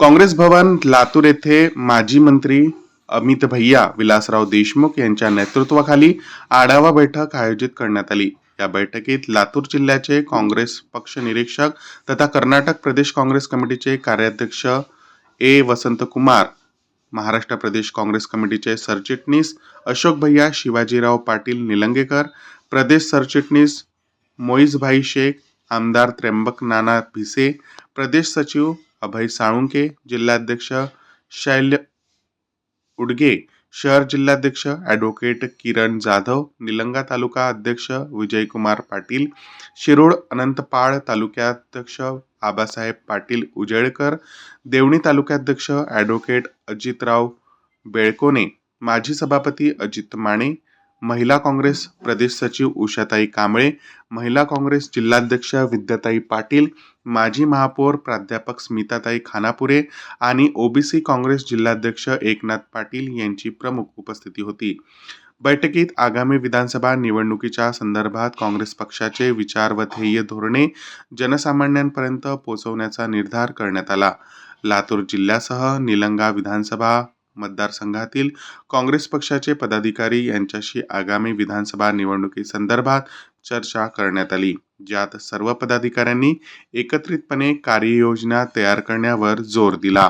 काँग्रेस भवन लातूर येथे माजी मंत्री अमित भैया विलासराव देशमुख यांच्या नेतृत्वाखाली आढावा बैठक आयोजित करण्यात आली. या बैठकीत लातूर जिल्ह्याचे काँग्रेस पक्ष निरीक्षक तथा कर्नाटक प्रदेश काँग्रेस कमिटीचे कार्याध्यक्ष ए. वसंत कुमार महाराष्ट्र प्रदेश काँग्रेस कमिटीचे सरचिटणीस अशोक भैया शिवाजीराव पाटील निलंगेकर प्रदेश सरचिटणीस मोईजभाई शेख आमदार त्र्यंबक नाना भिसे प्रदेश सचिव अभय साळुंके जिल्हाध्यक्ष शैल्य उडगे शहर जिल्हाध्यक्ष ॲडव्होकेट किरण जाधव निलंगा तालुका अध्यक्ष विजयकुमार पाटील शिरोळ अनंतपाळ तालुक्याध्यक्ष आबासाहेब पाटील उजेळकर देवणी तालुक्याध्यक्ष ॲडव्होकेट अजितराव बेळकोने माजी सभापती अजित माने महिला काँग्रेस प्रदेश सचिव उषाताई कांबळे महिला काँग्रेस जिल्हाध्यक्ष विद्याताई पाटील माजी महापौर प्राध्यापक स्मिताताई खानापुरे आणि ओबीसी काँग्रेस जिल्हाध्यक्ष एकनाथ पाटील यांची प्रमुख उपस्थिती होती. बैठकीत आगामी विधानसभा निवडणुकीच्या संदर्भात काँग्रेस पक्षाचे विचार व ध्येय धोरणे जनसामान्यांपर्यंत पोहोचवण्याचा निर्धार करण्यात आला. लातूर जिल्ह्यासह निलंगा विधानसभा मतदारसंघातील काँग्रेस पक्षाचे पदाधिकारी यांच्याशी आगामी विधानसभा निवडणुकीसंदर्भात चर्चा करण्यात आली ज्यात सर्व पदाधिकाऱ्यांनी एकत्रितपणे कार्ययोजना तयार करण्यावर जोर दिला.